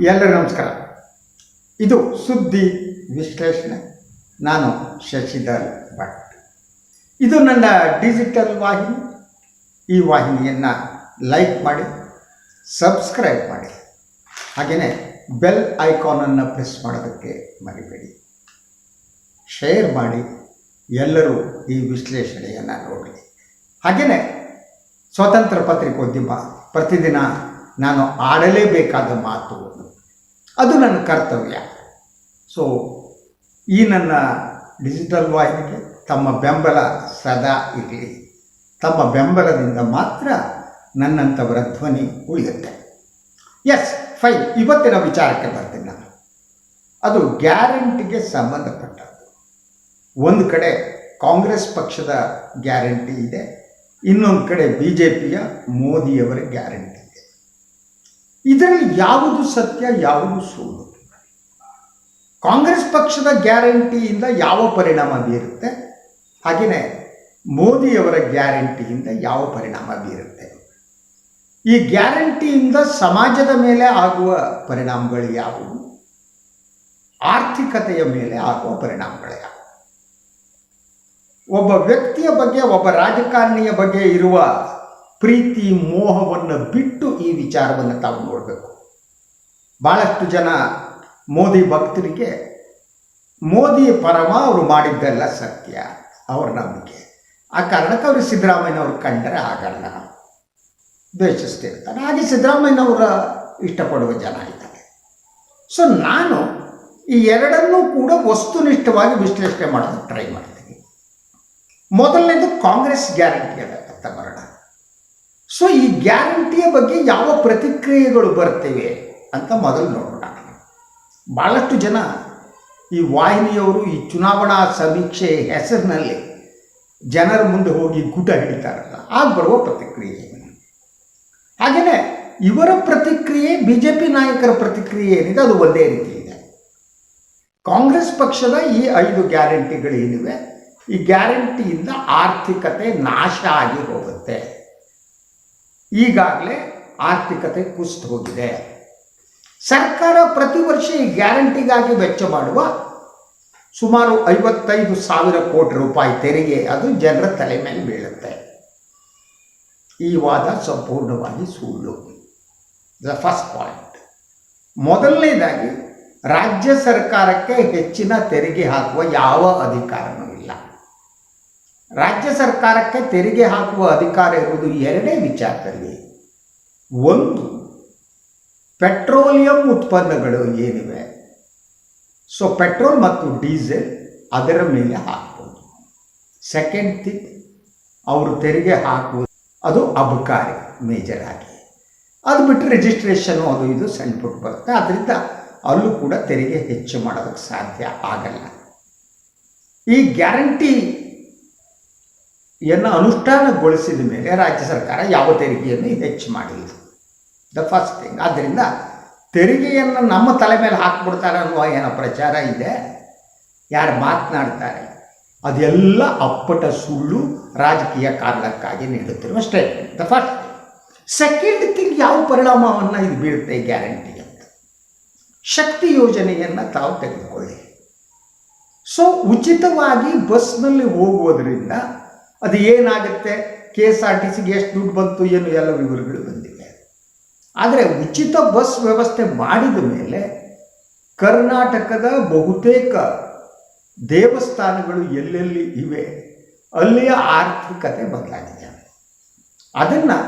ಎಲ್ಲರಿಗೂ ನಮಸ್ಕಾರ. ಇದು ಸುದ್ದಿ ವಿಶ್ಲೇಷಣೆ. ನಾನು ಶಶಿಧರ್ ಭಟ್. ಇದು ನನ್ನ ಡಿಜಿಟಲ್ ವಾಹಿನಿ. ಈ ವಾಹಿನಿಯನ್ನು ಲೈಕ್ ಮಾಡಿ ಸಬ್ಸ್ಕ್ರೈಬ್ ಮಾಡಿ. ಹಾಗೆಯೇ ಬೆಲ್ ಐಕಾನನ್ನು ಪ್ರೆಸ್ ಮಾಡೋದಕ್ಕೆ ಮರಿಬೇಡಿ. ಶೇರ್ ಮಾಡಿ, ಎಲ್ಲರೂ ಈ ವಿಶ್ಲೇಷಣೆಯನ್ನು ನೋಡಿ ಹಾಗೆಯೇ ಸ್ವತಂತ್ರ ಪತ್ರಿಕೋದ್ಯಮ ಪ್ರತಿದಿನ ನಾನು ಆಡಲೇಬೇಕಾದ ಮಾತು ಅದು. ನನ್ನ ಕರ್ತವ್ಯ. ಸೊ ಈ ನನ್ನ ಡಿಜಿಟಲ್ ವಾಹಿನಿಗೆ ತಮ್ಮ ಬೆಂಬಲ ಸದಾ ಇರಲಿ ತಮ್ಮ ಬೆಂಬಲದಿಂದ ಮಾತ್ರ ನನ್ನಂಥವರ ಧ್ವನಿ ಉಳಿಯುತ್ತೆ. ಎಸ್ ಫೈನ್ ಇವತ್ತಿನ ವಿಚಾರಕ್ಕೆ ಬರ್ತೀನಿ ನಾನು. ಅದು ಗ್ಯಾರಂಟಿಗೆ ಸಂಬಂಧಪಟ್ಟದ್ದು. ಒಂದು ಕಡೆ ಕಾಂಗ್ರೆಸ್ ಪಕ್ಷದ ಗ್ಯಾರಂಟಿ ಇದೆ, ಇನ್ನೊಂದು ಕಡೆ ಬಿ ಜೆ ಪಿಯ ಮೋದಿಯವರ ಗ್ಯಾರಂಟಿ. ಇದರಲ್ಲಿ ಯಾವುದು ಸತ್ಯ, ಯಾವುದು ಸುಳ್ಳು? ಕಾಂಗ್ರೆಸ್ ಪಕ್ಷದ ಗ್ಯಾರಂಟಿಯಿಂದ ಯಾವ ಪರಿಣಾಮ ಬೀರುತ್ತೆ? ಹಾಗೆಯೇ ಮೋದಿಯವರ ಗ್ಯಾರಂಟಿಯಿಂದ ಯಾವ ಪರಿಣಾಮ ಬೀರುತ್ತೆ? ಈ ಗ್ಯಾರಂಟಿಯಿಂದ ಸಮಾಜದ ಮೇಲೆ ಆಗುವ ಪರಿಣಾಮಗಳು ಯಾವುವು? ಆರ್ಥಿಕತೆಯ ಮೇಲೆ ಆಗುವ ಪರಿಣಾಮಗಳು ಯಾವುವು? ಒಬ್ಬ ವ್ಯಕ್ತಿಯ ಬಗ್ಗೆ, ಒಬ್ಬ ರಾಜಕಾರಣಿಯ ಬಗ್ಗೆ ಇರುವ ಪ್ರೀತಿ ಮೋಹವನ್ನು ಬಿಟ್ಟು ಈ ವಿಚಾರವನ್ನು ತಾವು ನೋಡಬೇಕು. ಭಾಳಷ್ಟು ಜನ ಮೋದಿ ಭಕ್ತರಿಗೆ, ಮೋದಿ ಪರಮ ಅವರು ಮಾಡಿದ್ದೆಲ್ಲ ಸತ್ಯ, ಅವ್ರ ನಂಬಿಕೆ. ಆ ಕಾರಣಕ್ಕೆ ಅವರು ಸಿದ್ದರಾಮಯ್ಯನವ್ರು ಕಂಡರೆ ಆಗಲ್ಲ ದ್ವೇಷಿಸ್ತಿರ್ತಾರೆ. ಹಾಗೆ ಸಿದ್ದರಾಮಯ್ಯನವರ ಇಷ್ಟಪಡುವ ಜನ ಇದ್ದಾರೆ. ಸೊ ನಾನು ಈ ಎರಡನ್ನೂ ಕೂಡ ವಸ್ತುನಿಷ್ಠವಾಗಿ ವಿಶ್ಲೇಷಣೆ ಮಾಡೋದಕ್ಕೆ ಟ್ರೈ ಮಾಡ್ತೀನಿ. ಮೊದಲನೇದು ಕಾಂಗ್ರೆಸ್ ಗ್ಯಾರಂಟಿ ಅಂತ ಬರೋಣ ಸೊ ಈ ಗ್ಯಾರಂಟಿಯ ಬಗ್ಗೆ ಯಾವ ಪ್ರತಿಕ್ರಿಯೆಗಳು ಬರ್ತಿವೆ ಅಂತ ಮೊದಲು ನೋಡೋಣ. ಭಾಳಷ್ಟು ಜನ ಈ ವಾಹಿನಿಯವರು ಈ ಚುನಾವಣಾ ಸಮೀಕ್ಷೆ ಹೆಸರಿನಲ್ಲಿ ಜನರ ಮುಂದೆ ಹೋಗಿ ಗುಟ ಹಿಡಿತಾರಲ್ಲ, ಆಗ ಬರುವ ಪ್ರತಿಕ್ರಿಯೆ ಹಾಗೆಯೇ ಇವರ ಪ್ರತಿಕ್ರಿಯೆ ಬಿ ಜೆ ಪಿ ನಾಯಕರ ಪ್ರತಿಕ್ರಿಯೆ ಏನಿದೆ, ಅದು ಒಂದೇ ರೀತಿ ಇದೆ. ಕಾಂಗ್ರೆಸ್ ಪಕ್ಷದ ಈ ಐದು ಗ್ಯಾರಂಟಿಗಳೇನಿವೆ ಈ ಗ್ಯಾರಂಟಿಯಿಂದ ಆರ್ಥಿಕತೆ ನಾಶ ಆಗಿ ಹೋಗುತ್ತೆ. ಈಗಾಗಲೇ ಆರ್ಥಿಕತೆ ಕುಸಿದು ಹೋಗಿದೆ. ಸರ್ಕಾರ ಪ್ರತಿ ವರ್ಷ ಈ ಗ್ಯಾರಂಟಿಗಾಗಿ ವೆಚ್ಚ ಮಾಡುವ ಸುಮಾರು ಐವತ್ತೈದು ಸಾವಿರ ಕೋಟಿ ರೂಪಾಯಿ ತೆರಿಗೆ ಅದು ಜನರ ತಲೆ ಮೇಲೆ ಬೀಳುತ್ತೆ. ಈ ವಾದ ಸಂಪೂರ್ಣವಾಗಿ ಸುಳ್ಳು. ದ ಫಸ್ಟ್ ಪಾಯಿಂಟ್ ಮೊದಲನೇದಾಗಿ, ರಾಜ್ಯ ಸರ್ಕಾರಕ್ಕೆ ಹೆಚ್ಚಿನ ತೆರಿಗೆ ಹಾಕುವ ಯಾವ ಅಧಿಕಾರನೂ ರಾಜ್ಯ ಸರ್ಕಾರಕ್ಕೆ ತೆರಿಗೆ ಹಾಕುವ ಅಧಿಕಾರ ಇರುವುದು ಎರಡೇ ವಿಚಾರದಲ್ಲಿ. ಒಂದು, ಪೆಟ್ರೋಲಿಯಂ ಉತ್ಪನ್ನಗಳು ಏನಿವೆ? ಸೊ ಪೆಟ್ರೋಲ್ ಮತ್ತು ಡೀಸೆಲ್ ಅದರ ಮೇಲೆ ಹಾಕ್ಬೋದು. ಸೆಕೆಂಡ್ ಥಿಂಗ್ ಅವರು ತೆರಿಗೆ ಹಾಕುವುದು ಅದು ಅಬಕಾರಿ ಮೇಜರ್ ಆಗಿ. ಅದು ಬಿಟ್ಟು ರಿಜಿಸ್ಟ್ರೇಷನು ಅದು ಇದು ಸಣ್ಣ ಪುಟ್ಟ ಬರುತ್ತೆ. ಅದರಿಂದ ಅಲ್ಲೂ ಕೂಡ ತೆರಿಗೆ ಹೆಚ್ಚು ಮಾಡೋದಕ್ಕೆ ಸಾಧ್ಯ ಆಗಲ್ಲ. ಈ ಗ್ಯಾರಂಟಿಯನ್ನು ಅನುಷ್ಠಾನಗೊಳಿಸಿದ ಮೇಲೆ ರಾಜ್ಯ ಸರ್ಕಾರ ಯಾವ ತೆರಿಗೆಯನ್ನು ಹೆಚ್ಚು ಮಾಡಿಲ್ಲ. ದ ಫಸ್ಟ್ ಥಿಂಗ್ ಆದ್ದರಿಂದ ತೆರಿಗೆಯನ್ನು ನಮ್ಮ ತಲೆ ಮೇಲೆ ಹಾಕ್ಬಿಡ್ತಾರೆ ಅನ್ನುವ ಏನೋ ಪ್ರಚಾರ ಇದೆ. ಯಾರು ಮಾತನಾಡ್ತಾರೆ? ಅದೆಲ್ಲ ಅಪ್ಪಟ ಸುಳ್ಳು ರಾಜಕೀಯ ಕಾರಣಕ್ಕಾಗಿ ನೀಡುತ್ತಿರುವ statement the first second thing ಯಾವ ಪರಿಣಾಮವನ್ನು ಇದು ಬೀಳುತ್ತೆ ಗ್ಯಾರಂಟಿ ಅಂತ? ಶಕ್ತಿ ಯೋಜನೆಯನ್ನು ತಾವು ತೆಗೆದುಕೊಳ್ಳಿ. ಸೊ ಉಚಿತವಾಗಿ ಬಸ್ನಲ್ಲಿ ಹೋಗುವುದರಿಂದ ಅದು ಏನಾಗುತ್ತೆ? ಕೆ ಎಸ್ ಆರ್ ಟಿ ಸಿಗೆ ಎಷ್ಟು ದುಡ್ಡು ಬಂತು ಏನು ಎಲ್ಲ ವಿವರಗಳು ಬಂದಿವೆ. ಆದರೆ ಉಚಿತ ಬಸ್ ವ್ಯವಸ್ಥೆ ಮಾಡಿದ ಮೇಲೆ ಕರ್ನಾಟಕದ ಬಹುತೇಕ ದೇವಸ್ಥಾನಗಳು ಎಲ್ಲೆಲ್ಲಿ ಇವೆ? ಅಲ್ಲಿಯ ಆರ್ಥಿಕತೆ ಬದಲಾಗಿದೆ. ಅದನ್ನು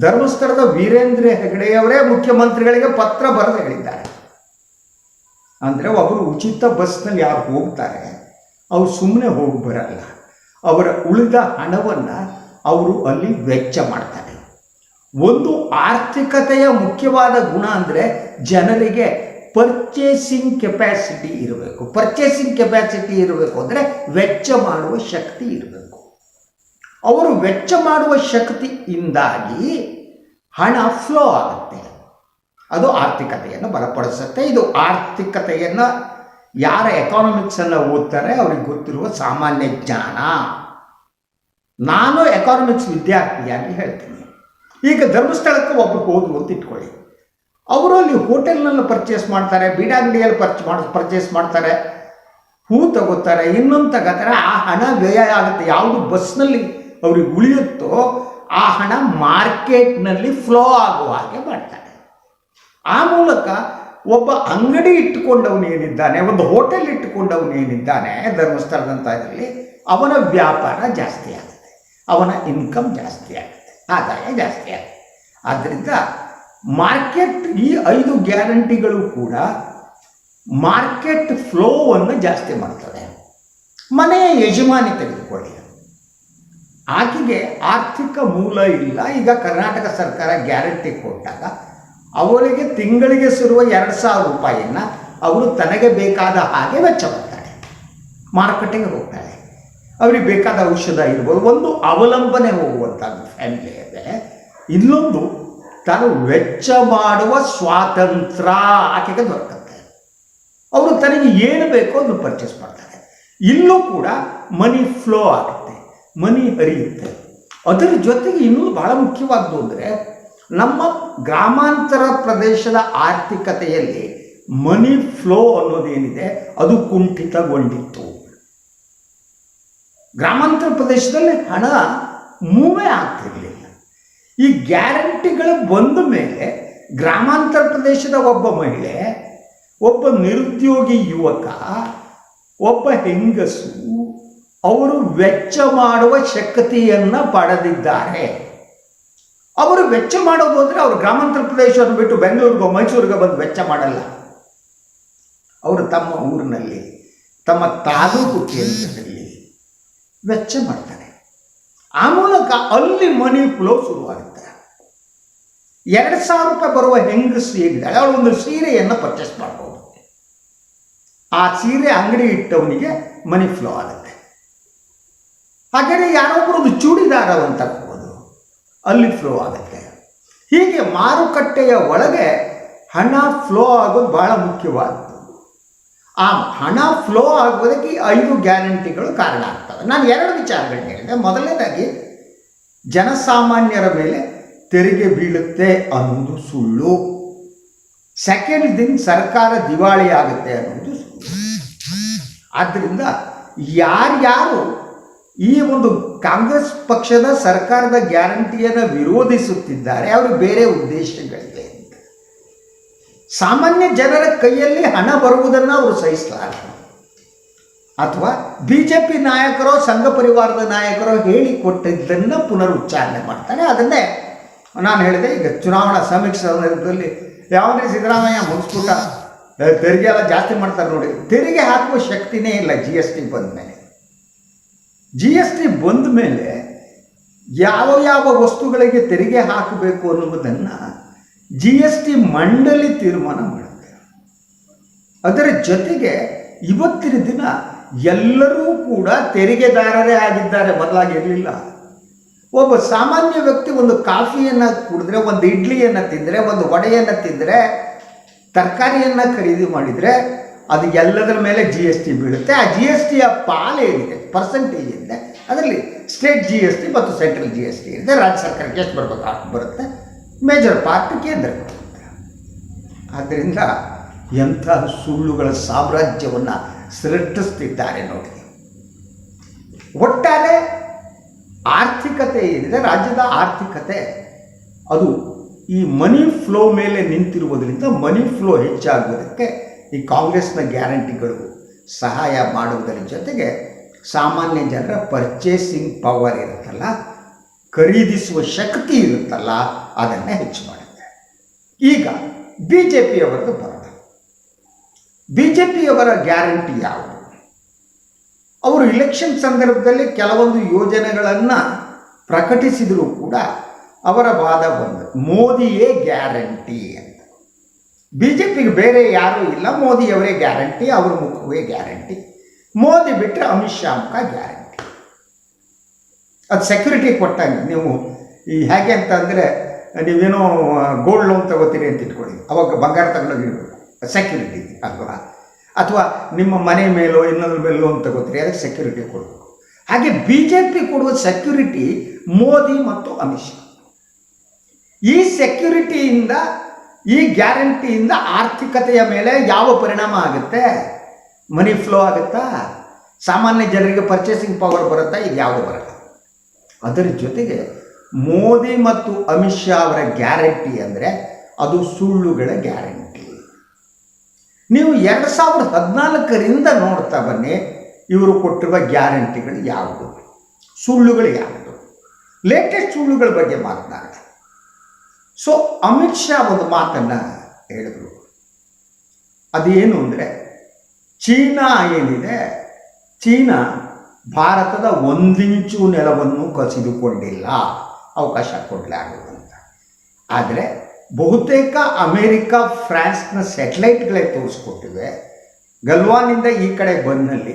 ಧರ್ಮಸ್ಥಳದ ವೀರೇಂದ್ರ ಹೆಗಡೆಯವರೇ ಮುಖ್ಯಮಂತ್ರಿಗಳಿಗೆ ಪತ್ರ ಬರೆದು ಹೇಳಿದ್ದಾರೆ ಅಂದರೆ ಒಬ್ಬರು ಉಚಿತ ಬಸ್ನಲ್ಲಿ ಯಾರು ಹೋಗ್ತಾರೆ? ಅವ್ರು ಸುಮ್ಮನೆ ಹೋಗಿ ಬರಲ್ಲ. ಅವರ ಉಳಿದ ಹಣವನ್ನು ಅವರು ಅಲ್ಲಿ ವೆಚ್ಚ ಮಾಡ್ತಾರೆ. ಒಂದು ಆರ್ಥಿಕತೆಯ ಮುಖ್ಯವಾದ ಗುಣ ಅಂದರೆ ಜನರಿಗೆ ಪರ್ಚೇಸಿಂಗ್ ಕೆಪ್ಯಾಸಿಟಿ ಇರಬೇಕು. ಪರ್ಚೇಸಿಂಗ್ ಕೆಪ್ಯಾಸಿಟಿ ಇರಬೇಕು ಅಂದರೆ ವೆಚ್ಚ ಮಾಡುವ ಶಕ್ತಿ ಇರಬೇಕು. ಅವರು ವೆಚ್ಚ ಮಾಡುವ ಶಕ್ತಿಯಿಂದಾಗಿ ಹಣ ಫ್ಲೋ ಆಗುತ್ತೆ. ಅದು ಆರ್ಥಿಕತೆಯನ್ನು ಬಲಪಡಿಸುತ್ತೆ. ಇದು ಆರ್ಥಿಕತೆಯನ್ನು ಯಾರ ಎಕಾನಮಿಕ್ಸನ್ನು ಓದ್ತಾರೆ ಅವ್ರಿಗೆ ಗೊತ್ತಿರುವ ಸಾಮಾನ್ಯ ಜ್ಞಾನ. ನಾನು ಎಕಾನಮಿಕ್ಸ್ ವಿದ್ಯಾರ್ಥಿಯಾಗಿ ಹೇಳ್ತೀನಿ. ಈಗ ಧರ್ಮಸ್ಥಳಕ್ಕೆ ಒಬ್ಬರು ಹೋದ್ರು ಅಂತ ಇಟ್ಕೊಳ್ಳಿ. ಅವರು ಅಲ್ಲಿ ಹೋಟೆಲ್ನಲ್ಲಿ ಪರ್ಚೇಸ್ ಮಾಡ್ತಾರೆ ಬೀಡಾಂಗಡಿಯಲ್ಲಿ ಪರ್ಚ್ ಮಾಡ್ ಪರ್ಚೇಸ್ ಮಾಡ್ತಾರೆ, ಹೂ ತಗೋತಾರೆ, ಇನ್ನೊಂದು ತಗೋತಾರೆ, ಆ ಹಣ ವ್ಯಯ ಆಗುತ್ತೆ. ಯಾವುದು ಬಸ್ನಲ್ಲಿ ಅವ್ರಿಗೆ ಉಳಿಯುತ್ತೋ ಆ ಹಣ ಮಾರ್ಕೆಟ್ನಲ್ಲಿ ಫ್ಲೋ ಆಗುವ ಹಾಗೆ ಮಾಡ್ತಾರೆ. ಆ ಮೂಲಕ ಒಬ್ಬ ಅಂಗಡಿ ಇಟ್ಟುಕೊಂಡವನು ಏನಿದ್ದಾನೆ, ಒಂದು ಹೋಟೆಲ್ ಇಟ್ಟುಕೊಂಡವನು ಏನಿದ್ದಾನೆ ಧರ್ಮಸ್ಥಳದಂಥ ಇದರಲ್ಲಿ ಅವನ ವ್ಯಾಪಾರ ಜಾಸ್ತಿ ಆಗುತ್ತೆ, ಅವನ ಇನ್ಕಮ್ ಜಾಸ್ತಿ ಆಗುತ್ತೆ, ಆದಾಯ ಜಾಸ್ತಿ ಆಗುತ್ತೆ. ಆದ್ದರಿಂದ ಮಾರ್ಕೆಟ್ ಈ ಐದು ಗ್ಯಾರಂಟಿಗಳು ಕೂಡ ಮಾರ್ಕೆಟ್ ಫ್ಲೋವನ್ನು ಜಾಸ್ತಿ ಮಾಡ್ತದೆ ಮನೆಯ ಯಜಮಾನಿ ತೆಗೆದುಕೊಳ್ಳಿ. ಆಕೆಗೆ ಆರ್ಥಿಕ ಮೂಲ ಇಲ್ಲ, ಈಗ ಕರ್ನಾಟಕ ಸರ್ಕಾರ ಗ್ಯಾರಂಟಿ ಕೊಟ್ಟಾಗ ಅವಳಿಗೆ ತಿಂಗಳಿಗೆ ಸಿರುವ ಎರಡು ಸಾವಿರ ರೂಪಾಯಿಯನ್ನು ಅವರು ತನಗೆ ಬೇಕಾದ ಹಾಗೆ ವೆಚ್ಚ ಮಾಡ್ತಾಳೆ. ಮಾರುಕಟ್ಟೆಗೆ ಹೋಗ್ತಾಳೆ. ಅವರಿಗೆ ಬೇಕಾದ ಔಷಧ ಇರ್ಬೋದು ಒಂದು ಅವಲಂಬನೆ ಹೋಗುವಂಥದ್ದು ಫ್ಯಾಮಿಲಿ ಇದೆ. ಇನ್ನೊಂದು ತಾನು ವೆಚ್ಚ ಮಾಡುವ ಸ್ವಾತಂತ್ರ್ಯ ಆಕೆಗೆ ದೊರಕುತ್ತೆ. ಅವರು ತನಗೆ ಏನು ಬೇಕೋ ಅದನ್ನು ಪರ್ಚೇಸ್ ಮಾಡ್ತಾರೆ. ಇಲ್ಲೂ ಕೂಡ ಮನಿ ಫ್ಲೋ ಆಗುತ್ತೆ. ಮನಿ ಹರಿಯುತ್ತೆ. ಅದರ ಜೊತೆಗೆ ಇನ್ನೂ ಬಹಳ ಮುಖ್ಯವಾದ್ದು ಅಂದರೆ ನಮ್ಮ ಗ್ರಾಮಾಂತರ ಪ್ರದೇಶದ ಆರ್ಥಿಕತೆಯಲ್ಲಿ ಮನಿ ಫ್ಲೋ ಅನ್ನೋದೇನಿದೆ, ಅದು ಕುಂಠಿತಗೊಂಡಿತ್ತು. ಗ್ರಾಮಾಂತರ ಪ್ರದೇಶದಲ್ಲಿ ಹಣ ಮೂವೇ ಆಗ್ತಿರಲಿಲ್ಲ. ಈ ಗ್ಯಾರಂಟಿಗಳು ಬಂದ ಮೇಲೆ ಗ್ರಾಮಾಂತರ ಪ್ರದೇಶದ ಒಬ್ಬ ಮಹಿಳೆ, ಒಬ್ಬ ನಿರುದ್ಯೋಗಿ ಯುವಕ, ಒಬ್ಬ ಹೆಂಗಸು, ಅವರು ವೆಚ್ಚ ಮಾಡುವ ಶಕ್ತಿಯನ್ನು ಪಡೆದಿದ್ದಾರೆ. ಅವರು ವೆಚ್ಚ ಮಾಡೋದು ಅಂದರೆ ಅವರು ಗ್ರಾಮಾಂತರ ಪ್ರದೇಶವನ್ನು ಬಿಟ್ಟು ಬೆಂಗಳೂರಿಗೆ, ಮೈಸೂರಿಗೆ ಬಂದು ವೆಚ್ಚ ಮಾಡಲ್ಲ. ಅವರು ತಮ್ಮ ಊರಿನಲ್ಲಿ, ತಮ್ಮ ತಾಲೂಕು ಕೇಂದ್ರದಲ್ಲಿ ವೆಚ್ಚ ಮಾಡ್ತಾರೆ. ಆ ಮೂಲಕ ಅಲ್ಲಿ ಮನಿ ಫ್ಲೋ ಶುರುವಾಗುತ್ತೆ. ಎರಡು ಸಾವಿರ ರೂಪಾಯಿ ಬರುವ ಹೆಂಗಸು ಏನಿದ್ದಾಳೆ ಅವಳು ಒಂದು ಸೀರೆಯನ್ನು ಪರ್ಚೇಸ್ ಮಾಡ್ಬೋದು. ಆ ಸೀರೆ ಅಂಗಡಿ ಇಟ್ಟವನಿಗೆ ಮನಿ ಫ್ಲೋ ಆಗುತ್ತೆ. ಹಾಗೆಯೇ ಯಾರೊಬ್ಬರು ಒಂದು ಚೂಡಿದಾರ ತಗೋಬೋದು ಅಲ್ಲಿ ಫ್ಲೋ ಆಗುತ್ತೆ. ಹೀಗೆ ಮಾರುಕಟ್ಟೆಯ ಒಳಗೆ ಹಣ ಫ್ಲೋ ಆಗೋದು ಬಹಳ ಮುಖ್ಯವಾದದ್ದು ಆ ಹಣ ಫ್ಲೋ ಆಗೋದಕ್ಕೆ ಐದು ಗ್ಯಾರಂಟಿಗಳು ಕಾರಣ ಆಗ್ತವೆ. ನಾನು ಎರಡು ವಿಚಾರಗಳನ್ನ ಹೇಳಿದೆ. ಮೊದಲನೇದಾಗಿ, ಜನಸಾಮಾನ್ಯರ ಮೇಲೆ ತೆರಿಗೆ ಬೀಳುತ್ತೆ ಅನ್ನೋದು ಸುಳ್ಳು. ಸೆಕೆಂಡ್ ದಿನ ಸರ್ಕಾರ ದಿವಾಳಿ ಆಗುತ್ತೆ ಅನ್ನೋದು ಸುಳ್ಳು. ಆದ್ದರಿಂದ ಯಾರ್ಯಾರು ಈ ಒಂದು ಕಾಂಗ್ರೆಸ್ ಪಕ್ಷದ ಸರ್ಕಾರದ ಗ್ಯಾರಂಟಿಯನ್ನು ವಿರೋಧಿಸುತ್ತಿದ್ದಾರೆ. ಅವರು ಬೇರೆ ಉದ್ದೇಶಗಳಿವೆ ಅಂತ ಸಾಮಾನ್ಯ ಜನರ ಕೈಯಲ್ಲಿ ಹಣ ಬರುವುದನ್ನು ಅವರು ಸಹಿಸಲಾರರು. ಅಥವಾ ಬಿ ಜೆ ಪಿ ನಾಯಕರೋ, ಸಂಘ ಪರಿವಾರದ ನಾಯಕರೋ ಹೇಳಿಕೊಟ್ಟಿದ್ದನ್ನು ಪುನರುಚ್ಚಾರಣೆ ಮಾಡ್ತಾರೆ. ಅದನ್ನೇ ನಾನು ಹೇಳಿದೆ, ಈಗ ಚುನಾವಣಾ ಸಮೀಕ್ಷೆ ಸಂದರ್ಭದಲ್ಲಿ ಯಾವುದೇ ಸಿದ್ದರಾಮಯ್ಯ ಮುಗಿಸ್ಬಿಟ್ಟ ತೆರಿಗೆ ಎಲ್ಲ ಜಾಸ್ತಿ ಮಾಡ್ತಾರೆ ನೋಡಿ. ತೆರಿಗೆ ಹಾಕುವ ಶಕ್ತಿನೇ ಇಲ್ಲ ಜಿ ಎಸ್ ಟಿ ಬಂದ ಮೇಲೆ ಜಿ ಎಸ್ ಟಿ ಬಂದ ಮೇಲೆ ಯಾವ ಯಾವ ವಸ್ತುಗಳಿಗೆ ತೆರಿಗೆ ಹಾಕಬೇಕು ಅನ್ನುವುದನ್ನು ಜಿ ಎಸ್ ಟಿ ಮಂಡಳಿ ತೀರ್ಮಾನ ಮಾಡುತ್ತೆ. ಅದರ ಜೊತೆಗೆ ಇವತ್ತಿನ ದಿನ ಎಲ್ಲರೂ ಕೂಡ ತೆರಿಗೆದಾರರೇ ಆಗಿದ್ದಾರೆ ಬದಲಾಗಿ ಇರಲಿಲ್ಲ. ಒಬ್ಬ ಸಾಮಾನ್ಯ ವ್ಯಕ್ತಿ ಒಂದು ಕಾಫಿಯನ್ನು ಕುಡಿದ್ರೆ, ಒಂದು ಇಡ್ಲಿಯನ್ನು ತಿಂದರೆ, ಒಂದು ವಡೆಯನ್ನು ತಿಂದರೆ, ತರಕಾರಿಯನ್ನು ಖರೀದಿ ಮಾಡಿದರೆ ಅದು ಎಲ್ಲದರ ಮೇಲೆ ಜಿ ಎಸ್ ಟಿ ಬೀಳುತ್ತೆ. ಆ ಜಿ ಎಸ್ ಟಿಯ ಪಾಲೇನಿದೆ? ಪರ್ಸೆಂಟೇಜ್ ಇದೆ. ಅದರಲ್ಲಿ ಸ್ಟೇಟ್ ಜಿ ಎಸ್ ಟಿ ಮತ್ತು ಸೆಂಟ್ರಲ್ ಜಿ ಎಸ್ ಟಿ ಇದೆ. ರಾಜ್ಯ ಸರ್ಕಾರಕ್ಕೆ ಎಷ್ಟು ಬರ್ಬೇಕು ಬರುತ್ತೆ. ಮೇಜರ್ ಪಾರ್ಟ್ ಕೇಂದ್ರಕ್ಕೆ ಆದ್ದರಿಂದ ಎಂಥ ಸುಳ್ಳುಗಳ ಸಾಮ್ರಾಜ್ಯವನ್ನು ಸೃಷ್ಟಿಸ್ತಿದ್ದಾರೆ ನೋಡಿ. ಒಟ್ಟಾರೆ ಆರ್ಥಿಕತೆ ಏನಿದೆ, ರಾಜ್ಯದ ಆರ್ಥಿಕತೆ, ಅದು ಈ ಮನಿ ಫ್ಲೋ ಮೇಲೆ ನಿಂತಿರುವುದರಿಂದ ಮನಿ ಫ್ಲೋ ಹೆಚ್ಚಾಗುವುದಕ್ಕೆ ಈ ಕಾಂಗ್ರೆಸ್ನ ಗ್ಯಾರಂಟಿಗಳು ಸಹಾಯ ಮಾಡುವುದರ ಜೊತೆಗೆ ಸಾಮಾನ್ಯ ಜನರ ಪರ್ಚೇಸಿಂಗ್ ಪವರ್ ಇರುತ್ತಲ್ಲ, ಖರೀದಿಸುವ ಶಕ್ತಿ ಇರುತ್ತಲ್ಲ, ಅದನ್ನು ಹೆಚ್ಚು ಮಾಡುತ್ತೆ. ಈಗ ಬಿ ಜೆ ಪಿಯವರದ್ದು ಬರೋಣ ಬಿ ಜೆ ಪಿಯವರ ಗ್ಯಾರಂಟಿ ಯಾವುದು? ಅವರು ಇಲೆಕ್ಷನ್ ಸಂದರ್ಭದಲ್ಲಿ ಕೆಲವೊಂದು ಯೋಜನೆಗಳನ್ನು ಪ್ರಕಟಿಸಿದರೂ ಕೂಡ ಅವರ ವಾದ ಒಂದು ಮೋದಿಯೇ ಗ್ಯಾರಂಟಿ ಅಂತ. ಬಿ ಜೆ ಪಿಗೆ ಬೇರೆ ಯಾರೂ ಇಲ್ಲ, ಮೋದಿಯವರೇ ಗ್ಯಾರಂಟಿ, ಅವರ ಮುಖವೇ ಗ್ಯಾರಂಟಿ. ಮೋದಿ ಬಿಟ್ಟರೆ ಅಮಿತ್ ಶಾ ಮುಖ ಗ್ಯಾರಂಟಿ. ಅದು ಸೆಕ್ಯೂರಿಟಿ ಕೊಟ್ಟಂಗೆ ನೀವು ಈ ಹೇಗೆ ಅಂತ ಅಂದರೆ ನೀವೇನೋ ಗೋಲ್ಡ್ ಲೋನ್ ತಗೋತೀರಿ ಅಂತ ಇಟ್ಕೊಳ್ಳಿ. ಅವಾಗ ಬಂಗಾರ ತಗೊಂಡೋಗಿರ್ಬೇಕು ಸೆಕ್ಯೂರಿಟಿ ಅಲ್ವಾ? ಅಥವಾ ನಿಮ್ಮ ಮನೆ ಮೇಲೋ, ಇನ್ನೊಂದ್ರ ಮೇಲೆ ಲೋನ್ ತಗೋತೀರಿ, ಅದಕ್ಕೆ ಸೆಕ್ಯೂರಿಟಿ ಕೊಡಬೇಕು. ಹಾಗೆ ಬಿ ಜೆ ಪಿ ಕೊಡುವ ಸೆಕ್ಯೂರಿಟಿ ಮೋದಿ ಮತ್ತು ಅಮಿತ್ ಶಾ. ಈ ಸೆಕ್ಯೂರಿಟಿಯಿಂದ ಈ ಗ್ಯಾರಂಟಿಯಿಂದ ಆರ್ಥಿಕತೆಯ ಮೇಲೆ ಯಾವ ಪರಿಣಾಮ ಆಗುತ್ತೆ? ಮನಿ ಫ್ಲೋ ಆಗುತ್ತಾ? ಸಾಮಾನ್ಯ ಜನರಿಗೆ ಪರ್ಚೇಸಿಂಗ್ ಪವರ್ ಬರುತ್ತಾ? ಇದು ಯಾವುದು ಬರಲ್ಲ. ಅದರ ಜೊತೆಗೆ ಮೋದಿ ಮತ್ತು ಅಮಿತ್ ಶಾ ಅವರ ಗ್ಯಾರಂಟಿ ಅಂದರೆ ಅದು ಸುಳ್ಳುಗಳ ಗ್ಯಾರಂಟಿ ನೀವು ಎರಡು ಸಾವಿರದ ಹದಿನಾಲ್ಕರಿಂದ ನೋಡ್ತಾ ಬನ್ನಿ, ಇವರು ಕೊಟ್ಟಿರುವ ಗ್ಯಾರಂಟಿಗಳು ಯಾವುದು? ಸುಳ್ಳುಗಳು ಯಾವುದು? ಲೇಟೆಸ್ಟ್ ಸುಳ್ಳುಗಳ ಬಗ್ಗೆ ಮಾತನಾಡ ಸೊ ಅಮಿತ್ ಶಾ ಒಂದು ಮಾತನ್ನು ಹೇಳಿದರು. ಅದೇನು ಅಂದರೆ ಚೀನಾ ಏನಿದೆ, ಚೀನಾ ಭಾರತದ ಒಂದಿಂಚು ನೆಲವನ್ನು ಕಸಿದುಕೊಂಡಿಲ್ಲ. ಅವಕಾಶ ಕೊಡಲಾಗುವಂತ ಆದರೆ ಬಹುತೇಕ ಅಮೇರಿಕ, ಫ್ರಾನ್ಸ್ನ ಸ್ಯಾಟಲೈಟ್ಗಳೇ ತೋರಿಸ್ಕೊಟ್ಟಿವೆ. ಗಲ್ವಾನಿಂದ ಈ ಕಡೆ ಬಂದಲ್ಲಿ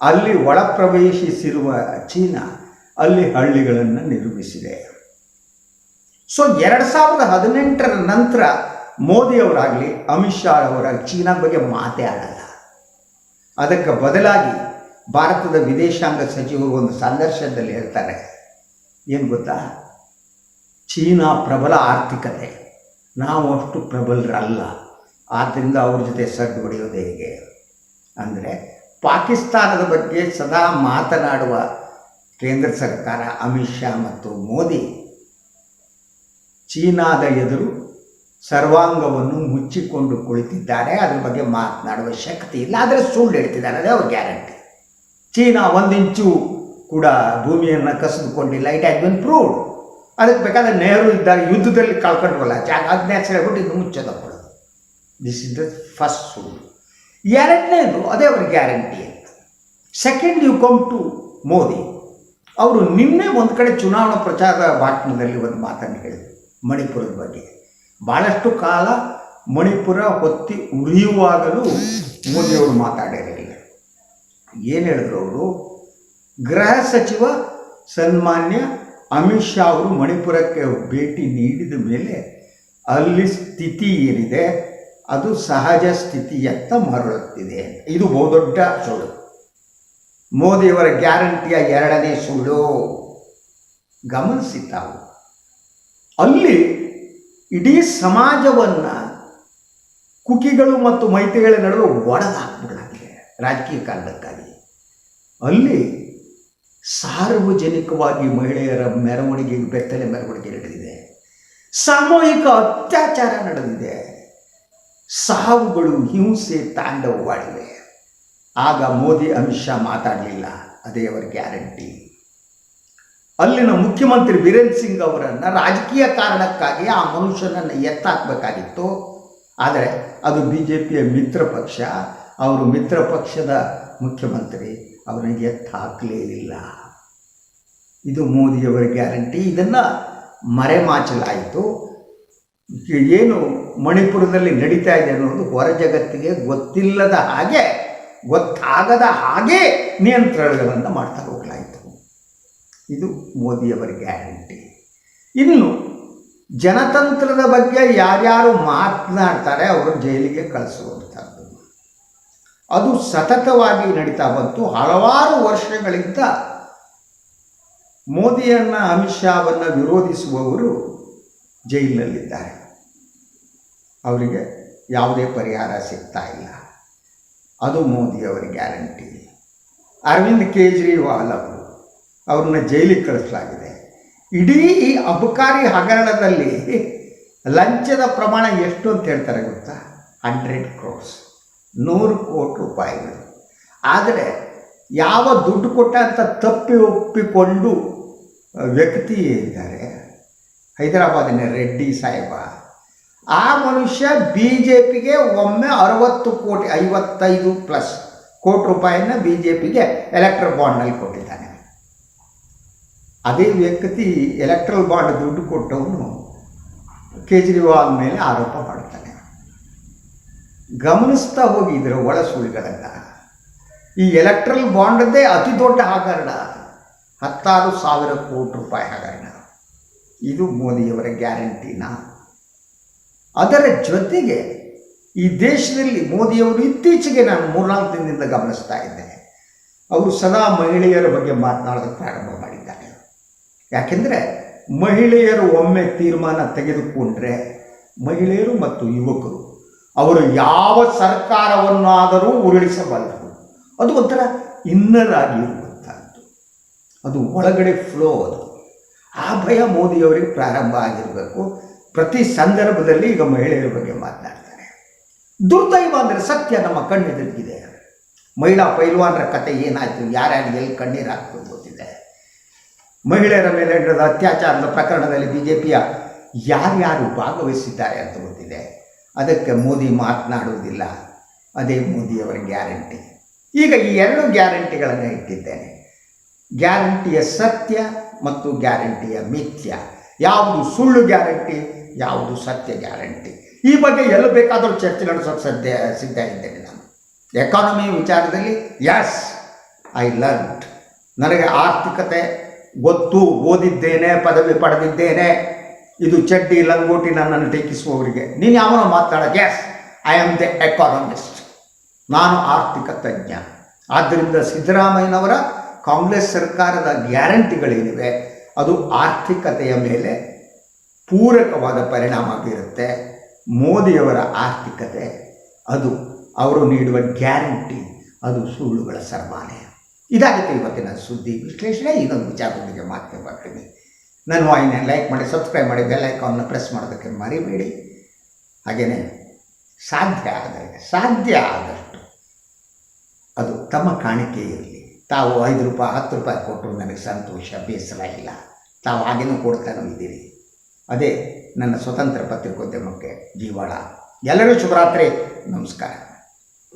ಅಲ್ಲಿ ಒಳ ಪ್ರವೇಶಿಸಿರುವ ಚೀನಾ ಅಲ್ಲಿ ಹಳ್ಳಿಗಳನ್ನು ನಿರ್ಮಿಸಿದೆ. ಸೊ ಎರಡು ಸಾವಿರದ ಹದಿನೆಂಟರ ನಂತರ ಮೋದಿಯವರಾಗಲಿ, ಅಮಿತ್ ಶಾ ಅವರಾಗಲಿ ಚೀನಾ ಬಗ್ಗೆ ಮಾತೇ ಆಡಲ್ಲ. ಅದಕ್ಕೆ ಬದಲಾಗಿ ಭಾರತದ ವಿದೇಶಾಂಗ ಸಚಿವರು ಒಂದು ಸಂದರ್ಶನದಲ್ಲಿ ಹೇಳ್ತಾರೆ. ಏನು ಗೊತ್ತಾ? ಚೀನಾ ಪ್ರಬಲ ಆರ್ಥಿಕತೆ. ನಾವು ಅಷ್ಟು ಪ್ರಬಲರಲ್ಲ. ಆದ್ದರಿಂದ ಅವ್ರ ಜೊತೆ ಸಡ್ಡು ಹೊಡೆಯೋದು ಹೇಗೆ? ಅಂದರೆ ಪಾಕಿಸ್ತಾನದ ಬಗ್ಗೆ ಸದಾ ಮಾತನಾಡುವ ಕೇಂದ್ರ ಸರ್ಕಾರ ಅಮಿತ್ ಶಾ ಮತ್ತು ಮೋದಿ, ಚೀನಾದ ಎದುರು ಸರ್ವಾಂಗವನ್ನು ಮುಚ್ಚಿಕೊಂಡು ಕುಳಿತಿದ್ದಾರೆ. ಅದ್ರ ಬಗ್ಗೆ ಮಾತನಾಡುವ ಶಕ್ತಿ ಇಲ್ಲ. ಆದರೆ ಸುಳ್ಳು ಹೇಳ್ತಿದ್ದಾರೆ. ಅದೇ ಅವ್ರ ಗ್ಯಾರಂಟಿ. ಚೀನಾ ಒಂದಿಂಚು ಕೂಡ ಭೂಮಿಯನ್ನು ಕಸಿದುಕೊಂಡಿಲ್ಲ. ಇಟ್ ಹ್ಯಾಸ್ ಬಿನ್ ಪ್ರೂವ್ಡ್ ಅದಕ್ಕೆ ಬೇಕಾದ್ರೆ ನೆಹರು ಇದ್ದಾಗ ಯುದ್ಧದಲ್ಲಿ ಕಳ್ಕೊಂಡ್ವಲ್ಲ ಜಾಗ ಹೆಸರು ಹೇಳ್ಬಿಟ್ಟು ಇದು ಮುಚ್ಚದ ಕೊಡೋದು ದಿಸ್ ಇಸ್ ದ ಫಸ್ಟ್ ಸುಳ್ಳು ಎರಡನೇದು, ಅದೇ ಅವ್ರ ಗ್ಯಾರಂಟಿ ಅಂತ. Second you come to Modi ಅವರು ನಿನ್ನೆ ಒಂದು ಕಡೆ ಚುನಾವಣಾ ಪ್ರಚಾರದ ಭಾಷಣದಲ್ಲಿ ಒಂದು ಮಾತನ್ನು ಹೇಳಿದರು ಮಣಿಪುರದ ಬಗ್ಗೆ. ಭಾಳಷ್ಟು ಕಾಲ ಮಣಿಪುರ ಹೊತ್ತಿ ಉರಿಯುವಾಗಲೂ ಮೋದಿಯವರು ಮಾತಾಡಿರಲಿಲ್ಲ. ಏನು ಹೇಳಿದ್ರು ಅವರು? ಗೃಹ ಸಚಿವ ಸನ್ಮಾನ್ಯ ಅಮಿತ್ ಶಾ ಅವರು ಮಣಿಪುರಕ್ಕೆ ಭೇಟಿ ನೀಡಿದ ಮೇಲೆ ಅಲ್ಲಿ ಸ್ಥಿತಿ ಏನಿದೆ? ಅದು ಸಹಜ ಸ್ಥಿತಿಯತ್ತ ಮರಳುತ್ತಿದೆ. ಇದು ಬಹುದೊಡ್ಡ ಸುಳ್ಳು. ಮೋದಿಯವರ ಗ್ಯಾರಂಟಿಯ ಎರಡನೇ ಸುಳ್ಳು. ಗಮನಿಸಿ ತಾವು. ಅಲ್ಲಿ ಇಡೀ ಸಮಾಜವನ್ನು ಕುಕಿಗಳು ಮತ್ತು ಮೈತ್ರಿಗಳ ನಡುವೆ ಒಡೆದಾಕ್ಬಿಡಲಾಗಿದೆ ರಾಜಕೀಯ ಕಾರಣಕ್ಕಾಗಿ. ಅಲ್ಲಿ ಸಾರ್ವಜನಿಕವಾಗಿ ಮಹಿಳೆಯರ ಮೆರವಣಿಗೆ, ಬೆತ್ತಲೆ ಮೆರವಣಿಗೆ ನಡೆದಿದೆ. ಸಾಮೂಹಿಕ ಅತ್ಯಾಚಾರ ನಡೆದಿದೆ. ಸಾವುಗಳು, ಹಿಂಸೆ, ತಾಂಡವವಾಡಿವೆ. ಆಗ ಮೋದಿ, ಅಮಿತ್ ಶಾ ಮಾತಾಡಲಿಲ್ಲ. ಅದೇ ಅವರ ಗ್ಯಾರಂಟಿ. ಅಲ್ಲಿನ ಮುಖ್ಯಮಂತ್ರಿ ಬೀರೇನ್ ಸಿಂಗ್ ಅವರನ್ನು ರಾಜಕೀಯ ಕಾರಣಕ್ಕಾಗಿ ಆ ಮನುಷ್ಯನನ್ನು ಎತ್ತಾಕಬೇಕಾಗಿತ್ತು. ಆದರೆ ಅದು ಬಿ ಜೆ ಪಿಯ ಮಿತ್ರ ಪಕ್ಷ. ಅವರು ಮಿತ್ರ ಪಕ್ಷದ ಮುಖ್ಯಮಂತ್ರಿ. ಅವರನ್ನು ಎತ್ತ ಹಾಕಲೇ ಇಲ್ಲ ಇದು ಮೋದಿಯವರ ಗ್ಯಾರಂಟಿ. ಇದನ್ನು ಮರೆಮಾಚಲಾಯಿತು. ಏನು ಮಣಿಪುರದಲ್ಲಿ ನಡೀತಾ ಇದೆ ಅನ್ನೋದು ಹೊರ ಜಗತ್ತಿಗೆ ಗೊತ್ತಿಲ್ಲದ ಹಾಗೆ, ಗೊತ್ತಾಗದ ಹಾಗೆ ನಿಯಂತ್ರಣಗಳನ್ನು ಮಾಡ್ತಾ ಹೋಗಲಾಯಿತು ಇದು ಮೋದಿಯವರ ಗ್ಯಾರಂಟಿ. ಇನ್ನು ಜನತಂತ್ರದ ಬಗ್ಗೆ ಯಾರ್ಯಾರು ಮಾತನಾಡ್ತಾರೆ ಅವರು ಜೈಲಿಗೆ ಕಳಿಸುವಂಥದ್ದು. ಅದು ಸತತವಾಗಿ ನಡೀತಾ ಬಂತು. ಹಲವಾರು ವರ್ಷಗಳಿಂದ ಮೋದಿಯನ್ನು ಅಮಿತ್ ಶಾವನ್ನು ವಿರೋಧಿಸುವವರು ಜೈಲಿನಲ್ಲಿದ್ದಾರೆ. ಅವರಿಗೆ ಯಾವುದೇ ಪರಿಹಾರ ಸಿಗ್ತಾ ಇಲ್ಲ. ಅದು ಮೋದಿಯವರ ಗ್ಯಾರಂಟಿ. ಅರವಿಂದ್ ಕೇಜ್ರಿವಾಲ್ ಅವರು ಅವ್ರನ್ನ ಜೈಲಿಗೆ ಕಳಿಸಲಾಗಿದೆ. ಇಡೀ ಈ ಅಬಕಾರಿ ಹಗರಣದಲ್ಲಿ ಲಂಚದ ಪ್ರಮಾಣ ಎಷ್ಟು ಅಂತ ಹೇಳ್ತಾರೆ ಗೊತ್ತಾ? ಹಂಡ್ರೆಡ್ ಕ್ರೋರ್ಸ್, ನೂರು ಕೋಟಿ ರೂಪಾಯಿಗಳು. ಆದರೆ ಯಾವ ದುಡ್ಡು ಕೊಟ್ಟ ಅಂತ ತಪ್ಪಿ ಒಪ್ಪಿಕೊಂಡು ವ್ಯಕ್ತಿ ಇದ್ದಾರೆ ಹೈದರಾಬಾದಿನ ರೆಡ್ಡಿ ಸಾಹೇಬ. ಆ ಮನುಷ್ಯ ಬಿ ಜೆ ಪಿಗೆ ಒಮ್ಮೆ ಅರವತ್ತು ಕೋಟಿ, ಐವತ್ತೈದು ಪ್ಲಸ್ ಕೋಟಿ ರೂಪಾಯಿನ ಬಿ ಜೆ ಪಿಗೆ ಎಲೆಕ್ಟ್ರಿಕ್ ಬಾಂಡ್ನಲ್ಲಿ ಕೊಟ್ಟಿದ್ದಾನೆ. ಅದೇ ವ್ಯಕ್ತಿ ಎಲೆಕ್ಟ್ರಲ್ ಬಾಂಡ್ ದುಡ್ಡು ಕೊಟ್ಟವನು ಕೇಜ್ರಿವಾಲ್ ಮೇಲೆ ಆರೋಪ ಮಾಡ್ತಾನೆ ಗಮನಿಸ್ತಾ ಹೋಗಿ ಇದರ ಒಳ ಸುಳಿಗಳನ್ನು. ಈ ಎಲೆಕ್ಟ್ರಲ್ ಬಾಂಡದ್ದೇ ಅತಿ ದೊಡ್ಡ ಹಗರಣ. ಹತ್ತಾರು ಸಾವಿರ ಕೋಟಿ ರೂಪಾಯಿ ಹಗರಣ. ಇದು ಮೋದಿಯವರ ಗ್ಯಾರಂಟಿನ. ಅದರ ಜೊತೆಗೆ ಈ ದೇಶದಲ್ಲಿ ಮೋದಿಯವರು ಇತ್ತೀಚೆಗೆ ನಾನು ಮೂರ್ನಾಲ್ಕು ದಿನದಿಂದ ಗಮನಿಸ್ತಾ ಇದ್ದೇನೆ. ಅವರು ಸದಾ ಮಹಿಳೆಯರ ಬಗ್ಗೆ ಮಾತನಾಡೋದಕ್ಕೆ ಪ್ರಾರಂಭ ಯಾಕೆಂದರೆ ಮಹಿಳೆಯರು ಒಮ್ಮೆ ತೀರ್ಮಾನ ತೆಗೆದುಕೊಂಡ್ರೆ ಮಹಿಳೆಯರು ಮತ್ತು ಯುವಕರು ಅವರು ಯಾವ ಸರ್ಕಾರವನ್ನಾದರೂ ಉರುಳಿಸಬಲ್ಲರು. ಅದು ಒಂಥರ ಇನ್ನರ್ ಆಗಿರುವಂಥದ್ದು ಅದು ಒಳಗಡೆ ಫ್ಲೋ ಅದು. ಆ ಭಯ ಮೋದಿಯವರಿಗೆ ಪ್ರಾರಂಭ ಆಗಿರಬೇಕು. ಪ್ರತಿ ಸಂದರ್ಭದಲ್ಲಿ ಈಗ ಮಹಿಳೆಯರ ಬಗ್ಗೆ ಮಾತನಾಡ್ತಾರೆ. ದುರ್ದೈವ ಅಂದರೆ ಸತ್ಯ ನಮ್ಮ ಕಣ್ಣೆದುರಿಗಿದೆ. ಮಹಿಳಾ ಪೈಲ್ವಾನರ ಕತೆ ಏನಾಯಿತು? ಯಾರ್ಯಾರು ಎಲ್ಲಿ ಕಣ್ಣೀರು ಹಾಕ್ತು ಗೊತ್ತಿದೆ ಮಹಿಳೆಯರ ಮೇಲೆ ನಡೆದ ಅತ್ಯಾಚಾರದ ಪ್ರಕರಣದಲ್ಲಿ ಬಿ ಜೆ ಪಿಯ ಯಾರ್ಯಾರು ಭಾಗವಹಿಸಿದ್ದಾರೆ ಅಂತ ಗೊತ್ತಿದೆ. ಅದಕ್ಕೆ ಮೋದಿ ಮಾತನಾಡುವುದಿಲ್ಲ. ಅದೇ ಮೋದಿಯವರ ಗ್ಯಾರಂಟಿ. ಈಗ ಈ ಎರಡು ಗ್ಯಾರಂಟಿಗಳನ್ನು ಇಟ್ಟಿದ್ದೇನೆ. ಗ್ಯಾರಂಟಿಯ ಸತ್ಯ ಮತ್ತು ಗ್ಯಾರಂಟಿಯ ಮಿಥ್ಯ. ಯಾವುದು ಸುಳ್ಳು ಗ್ಯಾರಂಟಿ, ಯಾವುದು ಸತ್ಯ ಗ್ಯಾರಂಟಿ. ಈ ಬಗ್ಗೆ ಎಲ್ಲಿ ಬೇಕಾದರೂ ಚರ್ಚೆ ನಡೆಸೋಕೆ ಸದ್ಯ ಸಿದ್ಧ ಇದ್ದೇನೆ ನಾನು. ಎಕಾನಮಿ ವಿಚಾರದಲ್ಲಿ ಎಸ್ ಐ ಲರ್ನ್ಡ್ ನನಗೆ ಆರ್ಥಿಕತೆ ಗೊತ್ತು ಓದಿದ್ದೇನೆ, ಪದವಿ ಪಡೆದಿದ್ದೇನೆ. ಇದು ಚಡ್ಡಿ ಲಂಗೋಟಿ ನನ್ನನ್ನು ಟೀಕಿಸುವವರಿಗೆ. ನೀನು ಯಾವನೋ ಮಾತಾಡೋಕೆ yes I am the economist ನಾನು ಆರ್ಥಿಕ ತಜ್ಞ. ಆದ್ದರಿಂದ ಸಿದ್ದರಾಮಯ್ಯನವರ ಕಾಂಗ್ರೆಸ್ ಸರ್ಕಾರದ ಗ್ಯಾರಂಟಿಗಳೇನಿವೆ, ಅದು ಆರ್ಥಿಕತೆಯ ಮೇಲೆ ಪೂರಕವಾದ ಪರಿಣಾಮ ಬೀರುತ್ತೆ. ಮೋದಿಯವರ ಆರ್ಥಿಕತೆ, ಅದು ಅವರು ನೀಡುವ ಗ್ಯಾರಂಟಿ, ಅದು ಸುಳ್ಳುಗಳ ಸರ್ಮಾಲಯ ಇದಾಗುತ್ತೆ ಇವತ್ತಿನ ಸುದ್ದಿ ವಿಶ್ಲೇಷಣೆ. ಇನ್ನೊಂದು ವಿಚಾರದೊಂದಿಗೆ ಮಾತೇ ಬರ್ತೀನಿ. ನನ್ನ ವಾಯಿನ ಲೈಕ್ ಮಾಡಿ ಸಬ್ಸ್ಕ್ರೈಬ್ ಮಾಡಿ ಬೆಲ್ ಐಕಾನ್ನ ಪ್ರೆಸ್ ಮಾಡೋದಕ್ಕೆ ಮರಿಬೇಡಿ. ಹಾಗೆಯೇ ಸಾಧ್ಯ ಆದರೆ ಸಾಧ್ಯ ಆದಷ್ಟು ಅದು ತಮ್ಮ ಕಾಣಿಕೆ ಇರಲಿ. ತಾವು ಐದು ರೂಪಾಯಿ, ಹತ್ತು ರೂಪಾಯಿ ಕೊಟ್ಟರು ನನಗೆ ಸಂತೋಷ, ಬೇಸರ ಇಲ್ಲ. ತಾವು ಹಾಗೇನೂ ಕೊಡ್ತಾನೂ ಇದ್ದೀರಿ. ಅದೇ ನನ್ನ ಸ್ವತಂತ್ರ ಪತ್ರಿಕೋದ್ಯಮಕ್ಕೆ ಜೀವಾಳ. ಎಲ್ಲರೂ ಶುಭರಾತ್ರಿ. ನಮಸ್ಕಾರ.